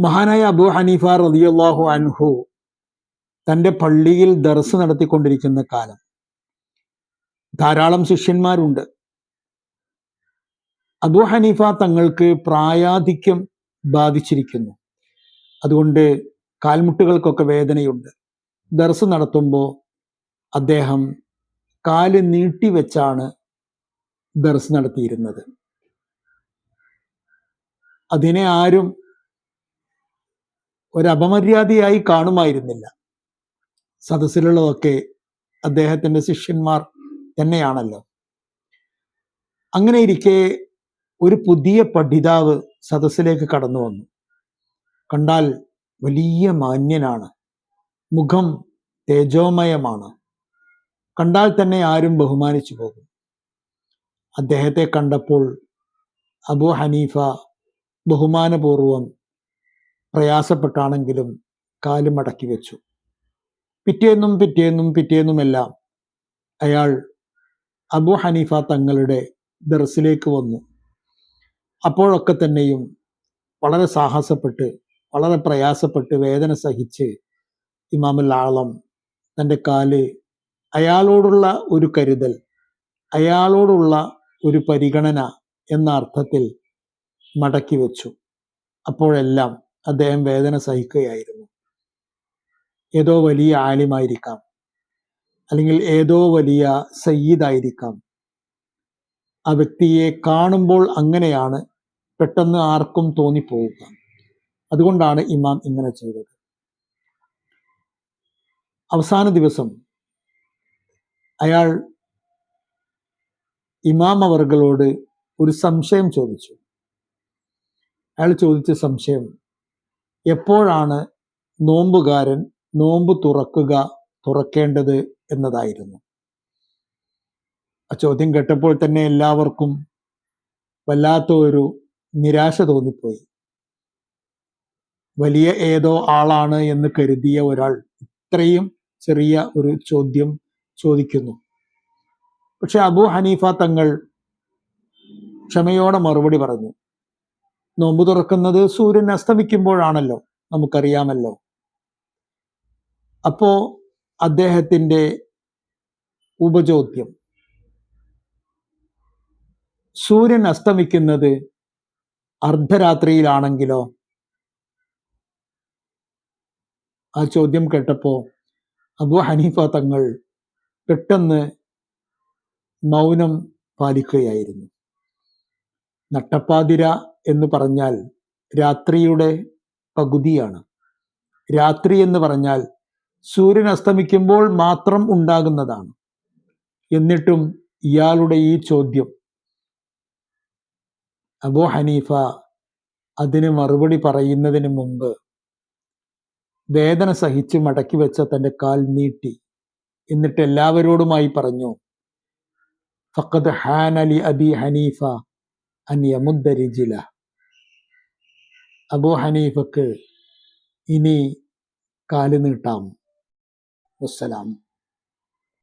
മഹാനായ അബു ഹനീഫ റളിയല്ലാഹു അൻഹു തന്റെ പള്ളിയിൽ ദർസ് നടത്തിക്കൊണ്ടിരിക്കുന്ന കാലം. ധാരാളം ശിഷ്യന്മാരുണ്ട്. അബു ഹനീഫ തങ്ങൾക്ക് പ്രായാധിക്യം ബാധിച്ചിരിക്കുന്നു. അതുകൊണ്ട് കാൽമുട്ടുകൾക്കൊക്കെ വേദനയുണ്ട്. ദർസ് നടത്തുമ്പോൾ അദ്ദേഹം കാൽ നീട്ടിവെച്ചാണ് ദർസ് നടത്തിയിരുന്നത്. അതിനെ ആരും ഒരപമര്യാദയായി കാണുമായിരുന്നില്ല. സദസ്സിലുള്ളതൊക്കെ അദ്ദേഹത്തിന്റെ ശിഷ്യന്മാർ തന്നെയാണല്ലോ. അങ്ങനെ ഇരിക്കെ ഒരു പുതിയ പഠിതാവ് സദസ്സിലേക്ക് കടന്നു വന്നു. കണ്ടാൽ വലിയ മാന്യനാണ്. മുഖം തേജോമയമാണ്. കണ്ടാൽ തന്നെ ആരും ബഹുമാനിച്ചു പോകും. അദ്ദേഹത്തെ കണ്ടപ്പോൾ അബു ഹനീഫ ബഹുമാനപൂർവം പ്രയാസപ്പെട്ടാണെങ്കിലും കാൽ മടക്കി വെച്ചു. പിറ്റേന്നും പിറ്റേന്നും പിറ്റേന്നുമെല്ലാം അയാൾ അബു ഹനീഫ തങ്ങളുടെ ദർസിലേക്ക് വന്നു. അപ്പോഴൊക്കെ തന്നെയും വളരെ സാഹസപ്പെട്ട് വളരെ പ്രയാസപ്പെട്ട് വേദന സഹിച്ച് ഇമാമുൽ ആളം തന്റെ കാൽ അയാളോടുള്ള ഒരു കരുതൽ അയാളോടുള്ള ഒരു പരിഗണന എന്ന അർത്ഥത്തിൽ മടക്കി വെച്ചു. അപ്പോഴെല്ലാം അദ്ദേഹം വേദന സഹിക്കുകയായിരുന്നു. ഏതോ വലിയ ആലിമായിരിക്കാം. അല്ലെങ്കിൽ ഏതോ വലിയ സയ്യിദായിരിക്കാം. ആ വ്യക്തിയെ കാണുമ്പോൾ അങ്ങനെയാണ് പെട്ടെന്ന് ആർക്കും തോന്നിപ്പോവുക. അതുകൊണ്ടാണ് ഇമാം ഇങ്ങനെ ചെയ്തത്. അവസാന ദിവസം അയാൾ ഇമാം അവർകളോട് ഒരു സംശയം ചോദിച്ചു. അയാൾ ചോദിച്ച സംശയം എപ്പോഴാണ് നോമ്പുകാരൻ നോമ്പ് തുറക്കുക തുറക്കേണ്ടത് എന്നതായിരുന്നു. ആ ചോദ്യം കേട്ടപ്പോൾ തന്നെ എല്ലാവർക്കും വല്ലാത്ത ഒരു നിരാശ തോന്നിപ്പോയി. വലിയ ഏതോ ആളാണ് എന്ന് കരുതിയ ഒരാൾ ഇത്രയും ചെറിയ ഒരു ചോദ്യം ചോദിക്കുന്നു. പക്ഷെ അബു ഹനീഫ തങ്ങൾ ക്ഷമയോടെ മറുപടി പറഞ്ഞു. നോമ്പ് തുറക്കുന്നത് സൂര്യൻ അസ്തമിക്കുമ്പോഴാണല്ലോ നമുക്കറിയാമല്ലോ. അപ്പോ അദ്ദേഹത്തിന്റെ ഉപചോദ്യം. സൂര്യൻ അസ്തമിക്കുന്നത് അർദ്ധരാത്രിയിലാണെങ്കിലോ? ആ ചോദ്യം കേട്ടപ്പോ അബു ഹനീഫ തങ്ങൾ പെട്ടെന്ന് മൗനം പാലിക്കുകയായിരുന്നു. നട്ടപ്പാതിര എന്ന് പറഞ്ഞാൽ രാത്രിയുടെ പകുതിയാണ്. രാത്രി എന്ന് പറഞ്ഞാൽ സൂര്യൻ അസ്തമിക്കുമ്പോൾ മാത്രം ഉണ്ടാകുന്നതാണ്. എന്നിട്ടും ഇയാളുടെ ഈ ചോദ്യം അബു ഹനീഫ അതിന് മറുപടി പറയുന്നതിന് മുമ്പ് വേദന സഹിച്ച് മടക്കി വെച്ച തന്റെ കാൽ നീട്ടി. എന്നിട്ട് എല്ലാവരോടുമായി പറഞ്ഞു ഫക്കത് ഹാൻ അലി അബി ഹനീഫ അൻ യമുദ്ദ റിജില അബു ഹനീഫക്ക് ഇനി കാൽ നീട്ടാം. വസ്സലാം